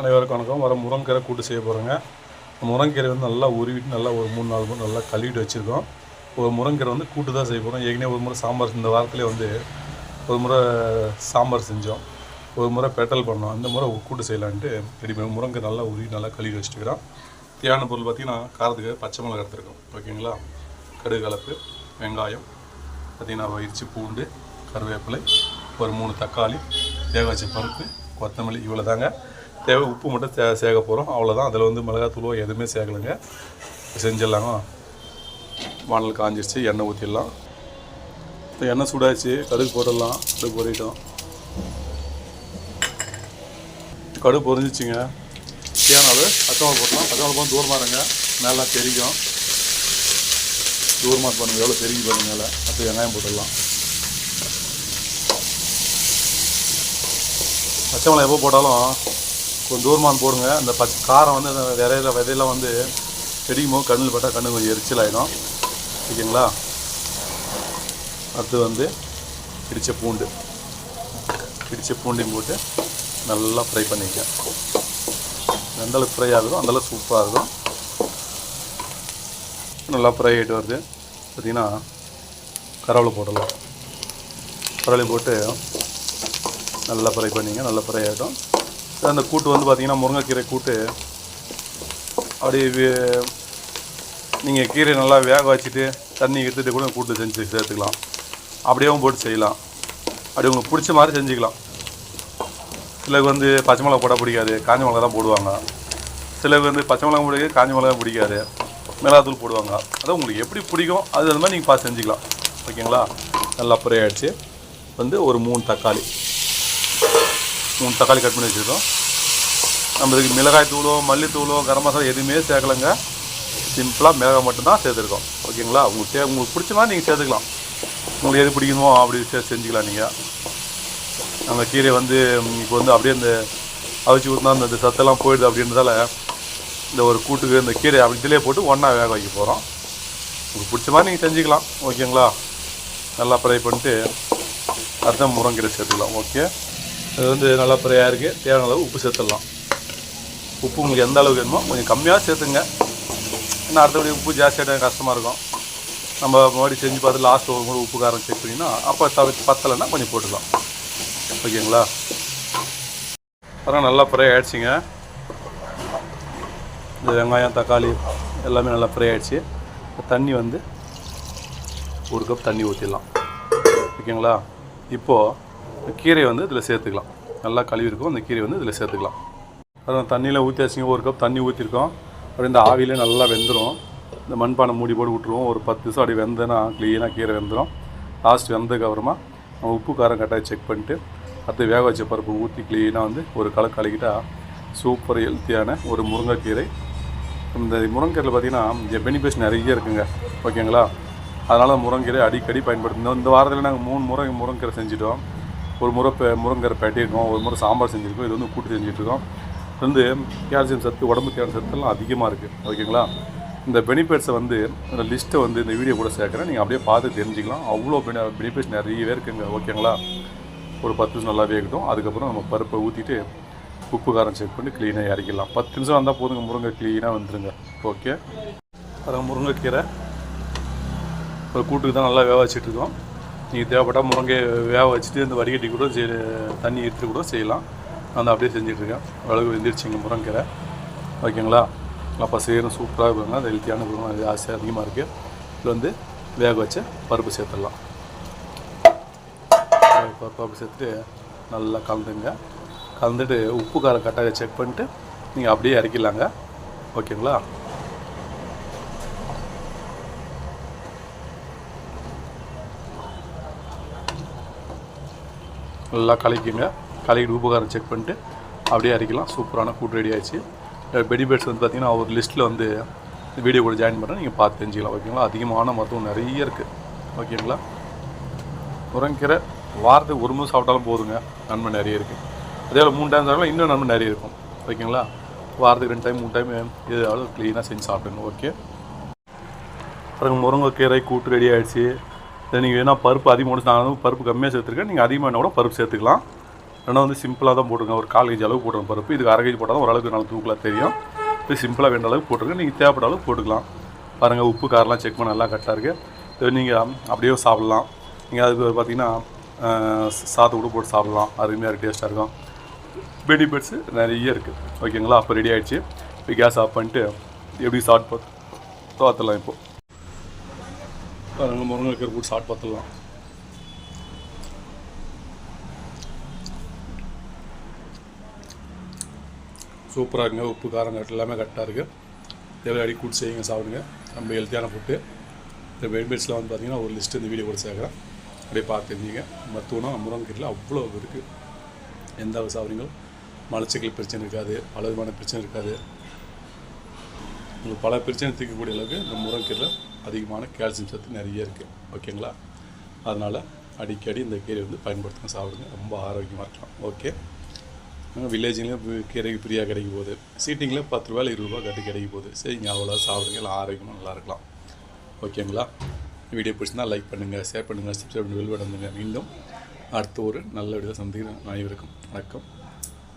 அனைவருக்கும் வணக்கம். வர முருங்கீரை கூட்டு செய்ய போகிறோங்க முருங்கீரை வந்து நல்லா உருவிட்டு நல்லா ஒரு மூணு நாலு மூணு நல்லா கழுவிட்டு வச்சுருக்கோம். ஒரு முருங்கீரை வந்து கூட்டு தான் செய்ய போகிறோம் ஏற்கனவே ஒரு முறை சாம்பார் இந்த வாரத்துலேயே வந்து ஒரு முறை சாம்பார் செஞ்சோம். ஒரு முறை பெட்டல் பண்ணோம். அந்த முறை கூட்டு செய்யலான்ட்டு ரெடி பண்ணி முருங்கை நல்லா உருவி நல்லா கழுவி வச்சுட்டுக்கிறோம். தேவையான பொருள் பார்த்திங்கன்னா காரத்துக்கு பச்சை மிளகா எடுத்துருக்கோம். ஓகேங்களா? கடுகு கலப்பு வெங்காயம் பார்த்திங்கன்னா இடிச்சு பூண்டு கருவேப்பிலை ஒரு மூணு தக்காளி வேக வச்ச பருப்பு கொத்தமல்லி இவ்வளோ தாங்க தேவை உப்பு மட்டும் சே சேர்க்க போகிறோம் அவ்வளோதான் அதில் வந்து மிளகாத்தூளோ எதுவுமே சேர்க்கலைங்க செஞ்சிடலாங்க வானல் காஞ்சிருச்சு எண்ணெய் ஊற்றிடலாம் இப்போ எண்ணெய் சூடாச்சு கடுகு போட்டுடலாம். கடுகு போட்டுட்டோம். கடுகு பொறிஞ்சிச்சுங்க தேவையான பச்சைமாள் போடலாம். பச்சைமாள் போட்டலாம் தூரமாக இருங்க. நல்லா தெரிக்கும் தூரமாக பண்ணுங்கள் எவ்வளோ பெருகி பாருங்க மேலே. அடுத்து வெங்காயம் போட்டுடலாம். பச்சை மிளகா எப்போ போட்டாலும் கொஞ்சம் தூரமாக போடுங்க. அந்த பச்சை காரம் வந்து அந்த விரையில விதையெல்லாம் வந்து வெடிக்கும் போது கண்ணில் பட்டால் கண்ணு கொஞ்சம் எரிச்சல் ஆகிடும் ஓகேங்களா? அடுத்து வந்து இடித்த பூண்டு. இடித்த பூண்டையும் போட்டு நல்லா ஃப்ரை பண்ணிக்க எந்த அளவுக்கு ஃப்ரை ஆகுதோ அந்தளவுக்கு சூப்பராக இருக்கும். நல்லா ஃப்ரை ஆகிட்டு வருது. பார்த்திங்கன்னா கரவலை போடலாம். கரவலை போட்டு நல்லா ஃப்ரை பண்ணிங்க நல்லா ஃப்ரை ஆகிடும் அந்த கூட்டு வந்து பார்த்திங்கன்னா முருங்கைக்கீரை கூட்டு. அப்படியே நீங்கள் கீரை நல்லா வேக வச்சுட்டு தண்ணி எடுத்துகிட்டு கூட கூட்டு செஞ்சு சேர்த்துக்கலாம். அப்படியேவும் போட்டு செய்யலாம். அப்படி உங்களுக்கு பிடிச்ச மாதிரி செஞ்சுக்கலாம். சிலருக்கு வந்து பச்சை மிளகா போட பிடிக்காது காஞ்ச மிளகா தான் போடுவாங்க. சிலருக்கு வந்து பச்சை மிளகா பிடிக்காது காஞ்ச மிளகா பிடிக்காது. மிளகாத்தூள் போடுவாங்க. அதான் உங்களுக்கு எப்படி பிடிக்கும் அது அந்த மாதிரி நீங்கள் பார்த்து செஞ்சுக்கலாம். ஓகேங்களா? நல்லா ஃப்ரை வந்து ஒரு மூணு தக்காளி. மூணு தக்காளி கட் பண்ணி வச்சுருக்கோம். நம்ம இதுக்கு மிளகாய் தூளோ மல்லித்தூளோ கரம் மசாலா எதுவுமே சேர்க்கலைங்க. சிம்பிளாக மிளகாய் மட்டும்தான் சேர்த்துருக்கோம். ஓகேங்களா? உங்களுக்கு தே உங்களுக்கு பிடிச்ச மாதிரி நீங்கள் சேர்த்துக்கலாம். உங்களுக்கு எது பிடிக்குமோ அப்படி சே செஞ்சுக்கலாம் நீங்கள் அந்த கீரை வந்து இப்போ வந்து அப்படியே இந்த அவிச்சு ஊற்றினா அந்த சத்தெல்லாம் போயிடுது அப்படின்றதால இந்த ஒரு கூட்டுக்கு இந்த கீரை அப்படி இதிலே போட்டு ஒன்றா வேக வைக்க போகிறோம் உங்களுக்கு பிடிச்ச மாதிரி நீங்கள் செஞ்சுக்கலாம். ஓகேங்களா? நல்லா ஃப்ரை பண்ணிட்டு அடுத்த முருங்கீரை சேர்த்துக்கலாம். ஓகே? அது வந்து நல்லா ஃப்ரையாக இருக்குது தேவையான அளவு உப்பு சேர்த்துடலாம். உப்பு உங்களுக்கு எந்த அளவுக்கு வேணுமோ கொஞ்சம் கம்மியாக சேர்த்துங்க. ஏன்னா அடுத்தபடி உப்பு ஜாஸ்தியாக கஷ்டமாக இருக்கும். நம்ம மறுபடியும் செஞ்சு பார்த்து லாஸ்ட் ஒரு முறை உப்பு காரம் செக் பண்ணிங்கன்னா அப்போ தவி பத்தலைன்னா கொஞ்சம் போட்டுக்கலாம். ஓகேங்களா? அப்புறம் நல்லா ஃப்ரை ஆகிடுச்சிங்க இந்த வெங்காயம் தக்காளி எல்லாமே நல்லா ஃப்ரை ஆகிடுச்சி தண்ணி வந்து ஒரு கப் தண்ணி ஊற்றிடலாம் ஓகேங்களா? இப்போது கீரையை வந்து இதில் சேர்த்துக்கலாம். நல்லா கழுவி இருக்கும் அந்த கீரை வந்து இதில் சேர்த்துக்கலாம். அப்புறம் தண்ணியில் ஊற்றி வச்சிங்க ஒரு கப் தண்ணி ஊற்றிருக்கோம் அப்படியே இந்த ஆவியில் நல்லா வெந்துடும் இந்த மண்பானை மூடி போட்டு விட்ருவோம் ஒரு பத்து நிமிஷம் அப்படி வெந்தனா க்ளீனாக கீரை வெந்துடும் லாஸ்ட் வெந்ததுக்கப்புறமா நம்ம உப்பு காரம் கரெக்டாக செக் பண்ணிட்டு அடுத்து வேக வச்ச பருப்பு ஊற்றி க்ளீனாக வந்து ஒரு களை கலக்கிட்டா சூப்பர் ஹெல்த்தியான ஒரு முருங்கைக்கீரை. இந்த முருங்கைக்கீரையில் பார்த்தீங்கன்னா பெனிஃபிட்ஸ் நிறைய இருக்குங்க. ஓகேங்களா அதனால் முருங்கீரை அடிக்கடி பயன்படுத்தணும் இந்த வாரத்தில் நாங்கள் மூணு முறை முருங்கீரை செஞ்சுட்டோம். ஒரு முறை இப்போ பேட்டியிருக்கோம் ஒரு முறை சாம்பார் செஞ்சுருக்கோம் இது வந்து கூட்டு செஞ்சுட்ருக்கோம். இது வந்து கால்சியம் சத்து உடம்பு தேவையான சத்துலாம் அதிகமாக இருக்குது ஓகேங்களா? இந்த பெனிஃபிட்ஸை வந்து இந்த லிஸ்ட்டை வந்து இந்த வீடியோ கூட சேர்க்குறேன். நீங்கள் அப்படியே பார்த்து தெரிஞ்சுக்கலாம். அவ்வளோ பெனி பெனிஃபிட்ஸ் நிறையவே இருக்குங்க. ஓகேங்களா? ஒரு பத்து நிமிஷம் நல்லாவே இருக்கட்டும். அதுக்கப்புறம் நம்ம பருப்பை ஊற்றிட்டு உப்பு காரம் செக் பண்ணி க்ளீனாக இறக்கிடலாம். பத்து நிமிஷம் வந்தால் போதுங்க. முருங்கை க்ளீனாக வந்துடுங்க ஓகே அப்புறம் முருங்கைக்கீரை ஒரு கூட்டுக்கு தான் நல்லா வேக வச்சுட்ருக்கோம். நீங்கள் தேவைப்பட்டால் முருங்கை வேக வச்சுட்டு இந்த வடிகட்டி கூட செய் தண்ணி எடுத்து கூட செய்யலாம். நான் அப்படியே செஞ்சிட்ருக்கேன் அவ்வளவு வெந்திருச்சுங்க முருங்கரை ஓகேங்களா? அப்போ செய்கிறோம் சூப்பராக இருக்குங்க. அது ஹெல்த்தியான குணம் அது ஆசை அதிகமாக இருக்குது இதில் வந்து வேக வச்ச பருப்பு சேர்த்துடலாம். பருப்பு சேர்த்துட்டு நல்லா கலந்துங்க. கலந்துட்டு உப்பு காரம் கரெக்டாக செக் பண்ணிட்டு நீங்கள் அப்படியே இறக்கிடலாங்க. ஓகேங்களா? நல்லா கலக்கிங்க கலக்கிட்டு உபகாரம் செக் பண்ணிட்டு அப்படியே அரைக்கலாம். சூப்பரான ஃபுட் ரெடி ஆயிடுச்சு. பெனிஃபிட்ஸ் வந்து பார்த்திங்கன்னா ஒரு லிஸ்ட்டில் வந்து வீடியோ கூட ஜாயின் பண்ணுறேன் நீங்கள் பார்த்து தெரிஞ்சிக்கலாம் ஓகேங்களா அதிகமான மருத்துவம் நிறைய இருக்குது ஓகேங்களா முருங்கீரை வாரத்துக்கு ஒரு முறை சாப்பிட்டாலும் போதுங்க. நன்மை நிறைய இருக்குது அதே போல் மூணு டைம் சாப்பிட்டாலும் இன்னும் நன்மை நிறைய இருக்கும். ஓகேங்களா வாரத்துக்கு ரெண்டு டைம் மூணு டைம் எதாவது க்ளீனாக செஞ்சு சாப்பிடுங்க. ஓகே அப்புறம் முருங்கைக்கீரை கூட்டு ரெடி ஆகிடுச்சு இதை நீங்கள் வேணால் பருப்பு அதிகமாக நான் வந்து பருப்பு கம்மியாக சேர்த்துருக்கேன் நீங்கள் அதிகமாக கூட பருப்பு சேர்த்துக்கலாம். ரெண்டாவது வந்து சிம்பிளாக தான் போட்டுருங்க. ஒரு கால் கேஜி அளவு போட்டுருங்க பருப்பு. இதுக்கு அரை கேஜி போட்டால் ஓரளவுக்கு நல்லா தூக்கலாக தெரியும். இது சிம்பிளாக வேண்ட அளவுக்கு போட்டுருங்க. நீங்கள் தேவைப்பட்ட அளவுக்கு போட்டுக்கலாம். பாருங்கள் உப்பு காரெலாம் செக் பண்ண நல்லா கரெக்டாக இருக்குது இது நீங்கள் அப்படியே சாப்பிட்லாம். நீங்கள் அதுக்கு பார்த்தீங்கன்னா சாத்து கூட போட்டு சாப்பிட்லாம். அருமையாக டேஸ்ட்டாக இருக்கும். பெனிஃபிட்ஸு நிறைய இருக்குது ஓகேங்களா அப்போ ரெடி ஆகிடுச்சு இப்போ கேஸ் ஆஃப் பண்ணிட்டு எப்படி சாட் பார்த்து பார்த்துடலாம் இப்போது பாருங்க முருங்கைக்கீரை போட்டு சாட் பார்த்துடலாம். சூப்பராக இருக்குங்க. உப்பு காரம் கட்டு எல்லாமே கரெக்டாக இருக்குது தேவையான அடி கூட்டு செய்யுங்க சாப்பிடுங்க. ரொம்ப ஹெல்த்தியான ஃபுட்டு இந்த பெனிஃபிட்ஸில் வந்து பார்த்தீங்கன்னா ஒரு லிஸ்ட்டு இந்த வீடியோ கூட சேர்க்குறேன். அப்படியே பார்த்து தெரிஞ்சுங்க. மருத்துவம் முருங்கைக்கீரையில் அவ்வளோ இருக்குது எந்த அளவு சாப்பிட்றீங்களோ மலச்சிக்கல் பிரச்சனை இருக்காது பல விதமான பிரச்சனை இருக்காது. உங்களுக்கு பல பிரச்சனை தீர்க்கக்கூடிய அளவுக்கு இந்த முருங்கைக்கீரையில் அதிகமான கால்சியம் சத்து நிறைய இருக்குது ஓகேங்களா அதனால் அடிக்கடி இந்த கீரை வந்து பயன்படுத்துங்க சாப்பிடுங்க. ரொம்ப ஆரோக்கியமாக இருக்கலாம். ஓகே வில்லேஜ்லேயும் கீரைக்கு ஃப்ரீயாக கிடைக்கும் போகுது. சீட்டிங்கில் பத்து ரூபாயில் இருபது ரூபா கட்டி கிடைக்கும் போகுது. சரிங்க அவ்வளோ சாப்பிடுங்க. எல்லாம் ஆரோக்கியமாக நல்லா இருக்கலாம். ஓகேங்களா வீடியோ பிடிச்சிருந்தா லைக் பண்ணுங்கள் ஷேர் பண்ணுங்கள் சப்ஸ்கிரைப் பண்ணி வெளிவிடுங்க மீண்டும் அடுத்த ஒரு நல்ல வீடியோ சந்திக்கிறேன். அனைவருக்கும் வணக்கம்.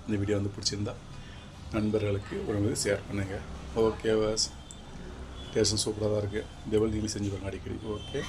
இந்த வீடியோ வந்து பிடிச்சிருந்தா நண்பர்களுக்கு ஒரு ஷேர் பண்ணுங்கள் ஓகே வாஸ் டேஷன் சூப்பராக தான் இருக்குது டெவல் நீங்களும் செஞ்சு பாருங்க அடிக்கடி. ஓகே